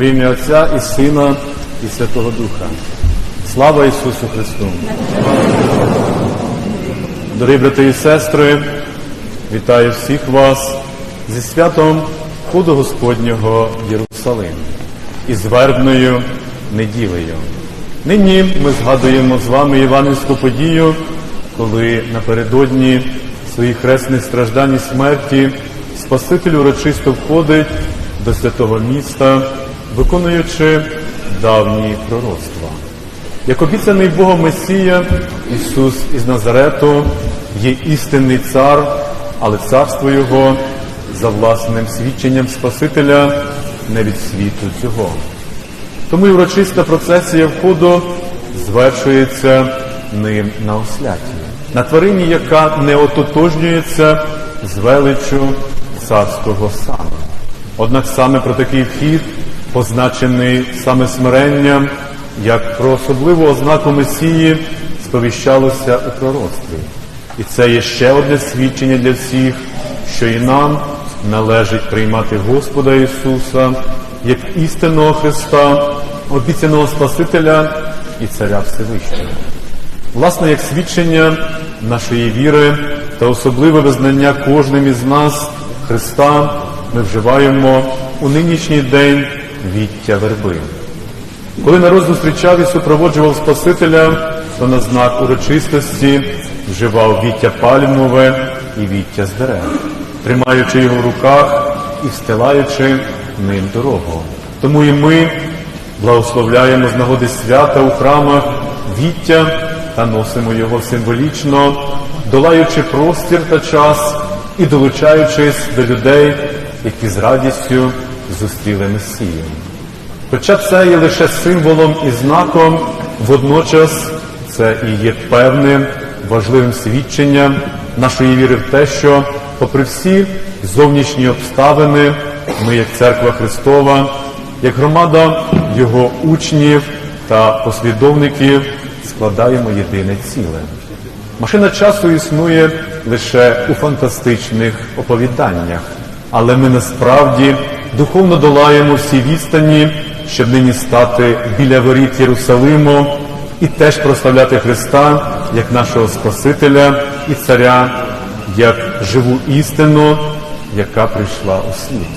В ім'я Отця і Сина, і Святого Духа. Слава Ісусу Христу! Дорогі брати і сестри, вітаю всіх вас зі святом Ходу Господнього Єрусалим і з вербною неділею. Нині ми згадуємо з вами євангельську подію, коли напередодні своїх хресних страждань і смерті Спаситель урочисто входить до святого міста, виконуючи давні пророцтва. Як обіцяний Богом Месія, Ісус із Назарету є істинний цар, але царство Його за власним свідченням Спасителя не від світу цього. Тому і урочиста процесія входу звершується ним на осляті, на тварині, яка не ототожнюється з величу царського сану. Однак саме про такий вхід, позначений саме смиренням, як про особливу ознаку Месії, сповіщалося у пророцтві. І це є ще одне свідчення для всіх, що і нам належить приймати Господа Ісуса як істинного Христа, обіцяного Спасителя і Царя Всевишнього. Власне, як свідчення нашої віри та особливе визнання кожним із нас Христа ми вживаємо у нинішній день віття верби. Коли народ зустрічав і супроводжував Спасителя, то на знак урочистості вживав віття пальмове і віття з дерев, тримаючи його в руках і встилаючи ним дорогу. Тому і ми благословляємо з нагоди свята у храмах віття та носимо його символічно, долаючи простір та час і долучаючись до людей, які з радістю зустріли Месію. Хоча це є лише символом і знаком, водночас це і є певним важливим свідченням нашої віри в те, що, попри всі зовнішні обставини, ми, як церква Христова, як громада Його учнів та послідовників, складаємо єдине ціле. Машина часу існує лише у фантастичних оповіданнях, але ми насправді духовно долаємо всі відстані, щоб нині стати біля воріт Єрусалиму і теж прославляти Христа як нашого Спасителя і Царя, як живу істину, яка прийшла у світ.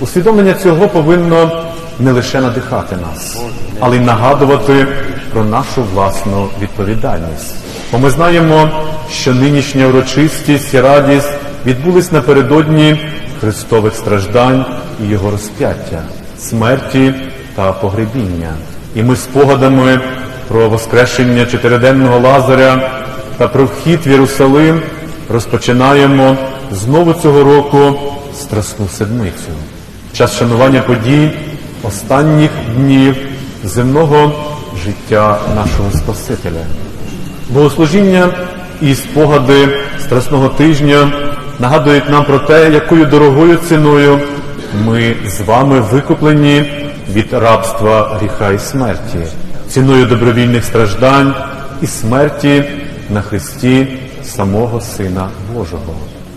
Усвідомлення цього повинно не лише надихати нас, але й нагадувати про нашу власну відповідальність. Бо ми знаємо, що нинішня урочистість і радість відбулись напередодні Христових страждань і Його розп'яття, смерті та погребіння. І ми спогадами про воскрешення чотириденного Лазаря та про вхід в Єрусалим розпочинаємо знову цього року Страсну Седмицю, час шанування подій останніх днів земного життя нашого Спасителя. Богослужіння і спогади Страсного тижня нагадують нам про те, якою дорогою ціною ми з вами викуплені від рабства гріха і смерті, ціною добровільних страждань і смерті на Христі самого Сина Божого.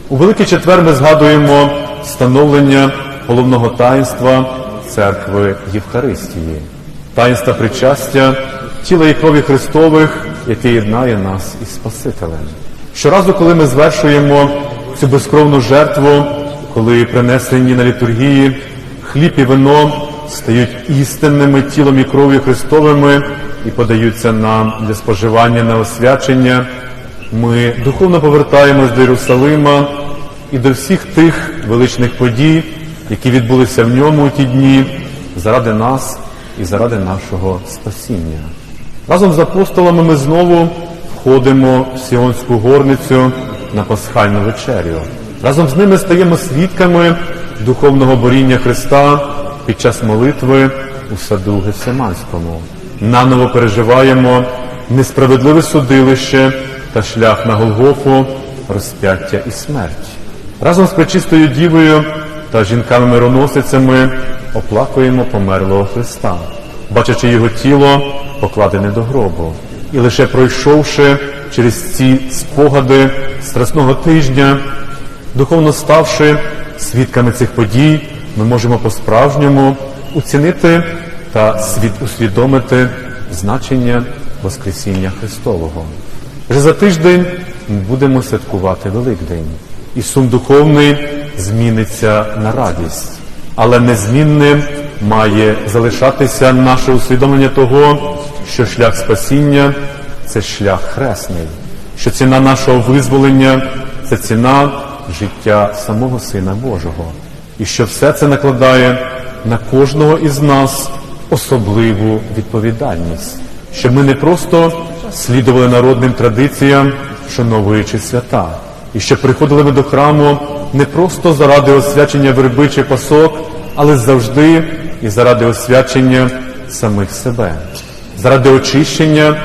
У Великий Четвер ми згадуємо становлення головного таїнства церкви Євхаристії, таїнства причастя, тіла і крові Христових, яке єднає нас із Спасителем. Щоразу, коли ми звершуємо цю безкровну жертву, коли принесені на літургії хліб і вино стають істинними тілом і кров'ю Христовими і подаються нам для споживання на освячення, ми духовно повертаємось до Єрусалима і до всіх тих величних подій, які відбулися в ньому у ті дні, заради нас і заради нашого спасіння. Разом з апостолами ми знову входимо в Сіонську горницю на пасхальну вечерю. Разом з ними стаємо свідками духовного боріння Христа під час молитви у саду Гефсиманському. Наново переживаємо несправедливе судилище та шлях на Голгофу, розп'яття і смерть. Разом з пречистою дівою та жінками-мироносицями оплакуємо померлого Христа, бачачи його тіло, покладене до гробу. І лише пройшовши через ці спогади страсного тижня, духовно ставши свідками цих подій, ми можемо по-справжньому оцінити та усвідомити значення Воскресіння Христового. Вже за тиждень ми будемо святкувати Великдень, і сум духовний зміниться на радість, але незмінним має залишатися наше усвідомлення того, що шлях спасіння це шлях хресний, що ціна нашого визволення це ціна життя самого Сина Божого, і що все це накладає на кожного із нас особливу відповідальність, щоб ми не просто слідували народним традиціям, шановуючи свята, і щоб приходили ми до храму не просто заради освячення верби чи пасок, але завжди і заради освячення самих себе, заради очищення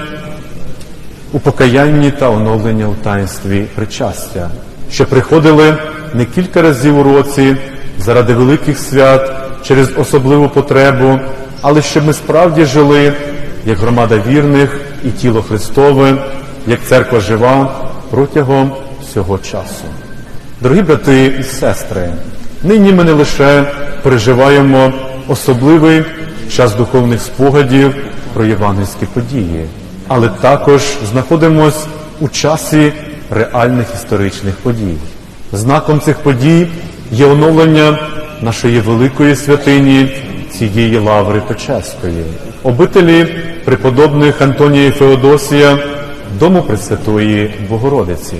у покаянні та оновлення у таїнстві причастя, що приходили не кілька разів у році заради великих свят через особливу потребу, але щоб ми справді жили як громада вірних і тіло Христове, як церква жива протягом всього часу. Дорогі брати і сестри, нині ми не лише переживаємо особливий час духовних спогадів про євангельські події, але також знаходимось у часі реальних історичних подій. Знаком цих подій є оновлення нашої великої святині цієї лаври Печерської, обителі преподобних Антонія і Феодосія, дому Пресвятої Богородиці.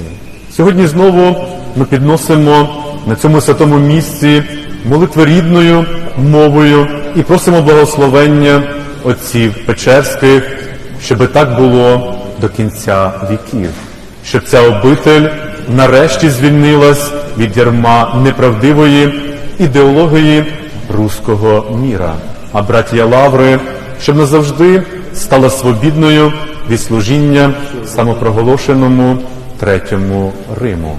Сьогодні знову ми підносимо на цьому святому місці молитви рідною мовою і просимо благословення отців Печерських, щоб так було до кінця віків, щоб ця обитель нарешті звільнилась від ярма неправдивої ідеології руського міра, а братія Лаври, щоб назавжди стала свобідною від служіння самопроголошеному Третьому Риму.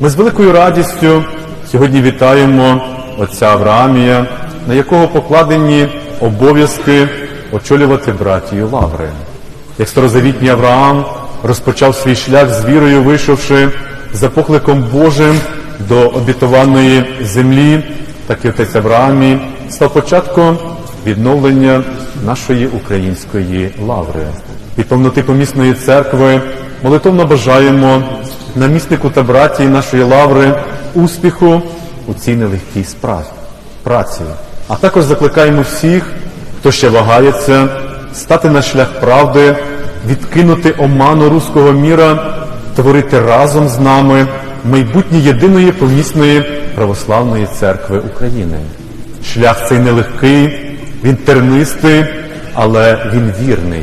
Ми з великою радістю сьогодні вітаємо отця Авраамія, на якого покладені обов'язки очолювати братію Лаври. Як старозавітній Авраам розпочав свій шлях з вірою, вийшовши за покликом Божим до обітованої землі, так і отець Авраамій став початком відновлення нашої української лаври. Від повноти помісної церкви молитовно бажаємо наміснику та братії нашої лаври успіху у цій нелегкій справі, праці. А також закликаємо всіх, хто ще вагається, стати на шлях правди, відкинути оману руського міра, творити разом з нами майбутнє єдиної помісної православної церкви України. Шлях цей нелегкий, він тернистий, але він вірний.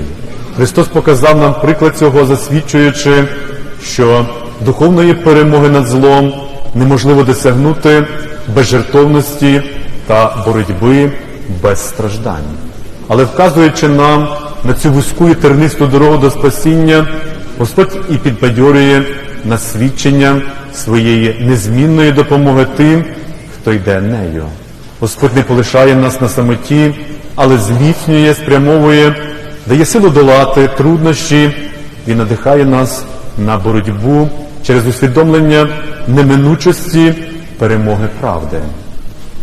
Христос показав нам приклад цього, засвідчуючи, що духовної перемоги над злом неможливо досягнути без жертовності та боротьби без страждань. Але вказуючи нам на цю вузьку і тернисту дорогу до спасіння, Господь і підбадьорює на свідчення своєї незмінної допомоги тим, хто йде нею. Господь не полишає нас на самоті, але зміцнює, спрямовує, дає силу долати труднощі і надихає нас на боротьбу через усвідомлення неминучості перемоги правди.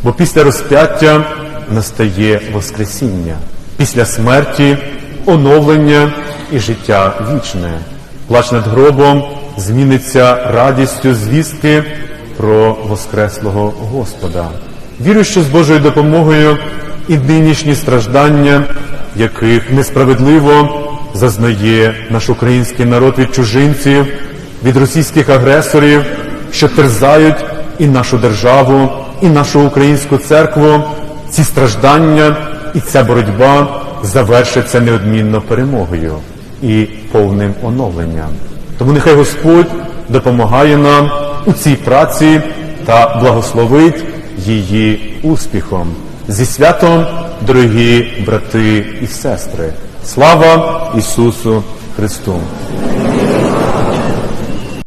Бо після розп'яття настає Воскресіння, після смерті оновлення і життя вічне. Плач над гробом зміниться радістю звістки про Воскреслого Господа. Вірю, що з Божою допомогою і нинішні страждання, яких несправедливо зазнає наш український народ від чужинців, від російських агресорів, що терзають і нашу державу, і нашу українську церкву, ці страждання і ця боротьба завершиться неодмінно перемогою і повним оновленням. Тому нехай Господь допомагає нам у цій праці та благословить її успіхом. Зі святом, дорогі брати і сестри. Слава Ісусу Христу!